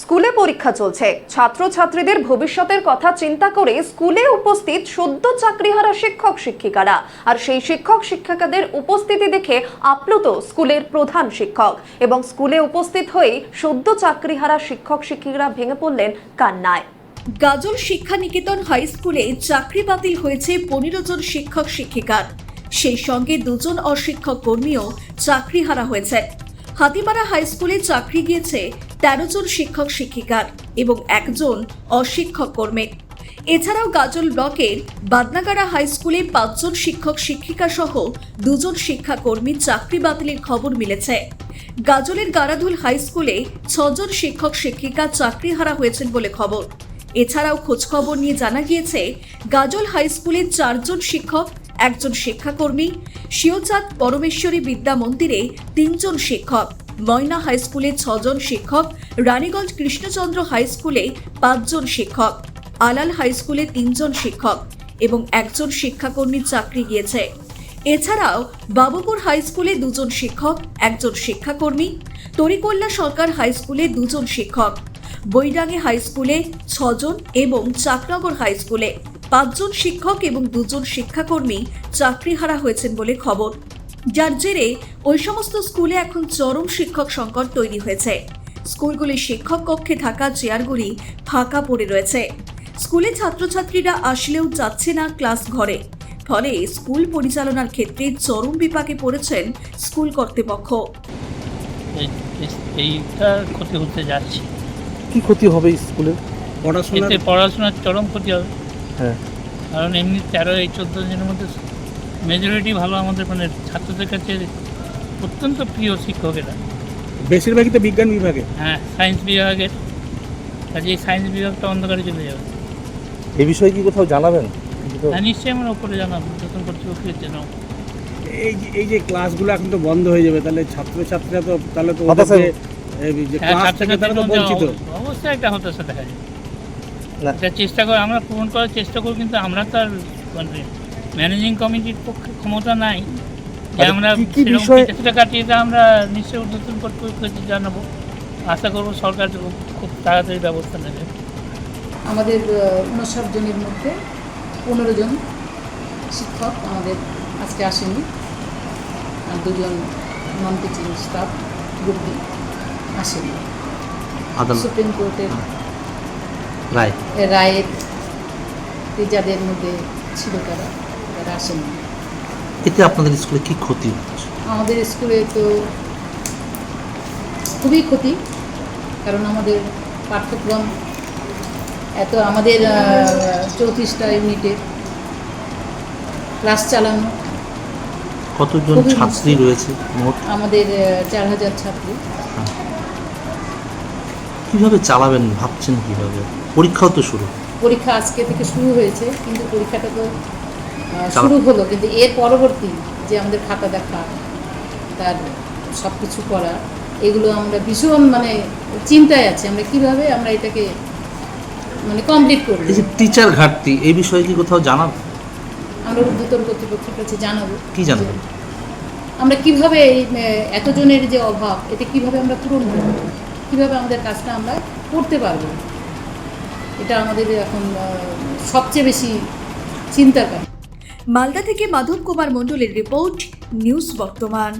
স্কুলে পরীক্ষা চলছে। ছাত্রছাত্রীদের ভবিষ্যতের কথা চিন্তা করে স্কুলে উপস্থিত সদ্য চাকরিহারা শিক্ষক, শিক্ষিকারা। আর সেই শিক্ষক, শিক্ষিকাদের উপস্থিতি দেখে আপ্লুত স্কুলের প্রধান শিক্ষক এবং স্কুলে উপস্থিত হয়ে সদ্য চাকরিহারা শিক্ষক, শিক্ষিকারা ভেঙে পড়লেন কান্নায়। গাজল শিক্ষা নিকেতন হাই স্কুলে চাকরি বাতিল হয়েছে পনেরো জন শিক্ষক, শিক্ষিকার। সেই সঙ্গে দুজন অশিক্ষক কর্মীও চাকরি হারা হয়েছে হাতিমারা হাই স্কুলে চাকরি গিয়েছে তেরো জন শিক্ষক শিক্ষিকার এবং একজন অশিক্ষক কর্মীর এছাড়াও গাজল ব্লকের বাদনাগাড়া হাই স্কুলে পাঁচজন শিক্ষক, শিক্ষিকা সহ দুজন শিক্ষাকর্মীর চাকরি বাতিলের খবর মিলেছে। গাজলের গারাধুল হাই স্কুলে ছজন শিক্ষক, শিক্ষিকা চাকরি হারা হয়েছেন বলে খবর। এছাড়াও খোঁজখবর নিয়ে জানা গিয়েছে, গাজল হাই স্কুলের চারজন শিক্ষক, একজন শিক্ষাকর্মী, শিওচাঁদ পরমেশ্বরী বিদ্যা মন্দিরে তিনজন শিক্ষক। ময়না হাই স্কুলে ছজন শিক্ষক, রানীগঞ্জ কৃষ্ণচন্দ্র হাই স্কুলে পাঁচজন শিক্ষক, আলাল হাই স্কুলে তিনজন শিক্ষক এবং একজন শিক্ষাকর্মীর চাকরি গিয়েছে। এছাড়াও বাবুপুর হাই স্কুলে দুজন শিক্ষক, একজন শিক্ষাকর্মী, তরিকল্লা সরকার হাই স্কুলে দুজন শিক্ষক, বৈডাঙ্গে হাই স্কুলে ছজন এবং চাকনগর হাই স্কুলে পাঁচজন শিক্ষক এবং দুজন শিক্ষাকর্মী চাকরি হারা হয়েছেন বলে খবর। যার জেরে ওই সমস্ত স্কুলে এখন চরম শিক্ষক সংকট তৈরি হয়েছে। স্কুলগুলির শিক্ষক কক্ষে থাকা চেয়ারগুলি ফাঁকা পড়ে রয়েছে। স্কুলে ছাত্রছাত্রীরা আসলেও যাচ্ছে না ক্লাস ঘরে। ফলে স্কুল পরিচালনার ক্ষেত্রে চরম বিপাকে পড়েছেন স্কুল কর্তৃপক্ষ। এই- এই- এইটা ক্ষতি হতে যাচ্ছে। কি ক্ষতি হবে স্কুলের পড়াশোনার পড়াশোনার চরম ক্ষতি হবে। হ্যাঁ। কারণ এমনি তেরো এই চোদ্দ জনের মধ্যে মেজরিটি ভালো আমাদের মানে ছাত্রদের কাছে অত্যন্ত প্রিয় শিক্ষকেরা বেশিরভাগই তো বিজ্ঞান বিভাগে। হ্যাঁ সায়েন্স বিভাগের কাজে এই সায়েন্স বিভাগটা অন্ধকারে চলে যাবে। এ বিষয়ে কি কোথাও জানাবেন? হ্যাঁ নিশ্চয়ই আমরা ওপরে জানাব নতুন কর্তৃপক্ষের জানাব। এই যে এই যে ক্লাসগুলো এখন তো বন্ধ হয়ে যাবে তাহলে ছাত্রছাত্রীরা তো তাহলে তো এই হ্যাঁ অবশ্যই একটা হতাশা দেখা যায়। চেষ্টা করে আমরা পূরণ করার চেষ্টা করি কিন্তু আমরা তো আর মানে ম্যানেজিং কমিটির পক্ষে ক্ষমতা নাই। যে আমরা সেরকম বিষয়ে- কিছুটা কাটিয়ে আমরা নিশ্চয়ই উদ্বোধন কর্তৃপক্ষকে জানাব। আশা করব সরকার খুব তাড়াতাড়ি ব্যবস্থা নেবে। আমাদের উনষাট জনের মধ্যে পনেরো জন শিক্ষক আমাদের আজকে আসেনি। আর দুজন non teaching staff group D আসেনি সুপ্রিম কোর্টের রায়। রায়ের যাদের মধ্যে ছিল তারা। তারা আসেনি এতে আপনাদের স্কুলে কি ক্ষতি হচ্ছে? আমাদের স্কুলে তো খুবই ক্ষতি কারণ আমাদের পাঠ্যক্রম এত আমাদের চৌত্রিশটা ইউনিটের ক্লাস চালানো কতজন ছাত্রী রয়েছে মোট? আমাদের চার হাজার ছাত্রী। কীভাবে চালাবেন ভাবছেন কীভাবে? পরীক্ষাও তো শুরু। পরীক্ষা আজকে থেকে শুরু হয়েছে কিন্তু পরীক্ষাটা তো শুরু হলো কিন্তু এর পরবর্তী যে আমাদের খাতা দেখা তার সব কিছু করা এগুলো আমরা ভীষণ মানে চিন্তায় আছি আমরা কীভাবে আমরা এটাকে মানে কমপ্লিট করব। এই যে টিচার ঘাটতি এই বিষয়ে কি কোথাও জানাব আমরা ঊর্ধ্বতন কর্তৃপক্ষের কাছে জানাব। কি জানাবেন যে আমরা কীভাবে এই এতজনের যে অভাব এতে কীভাবে আমরা পূরণ করব? কীভাবে আমাদের কাজটা আমরা করতে পারব? এটা আমাদের এখন সবচেয়ে বেশি চিন্তার কারণ। মালদা থেকে মাধব কুমার মণ্ডলের রিপোর্ট নিউজ বর্তমান।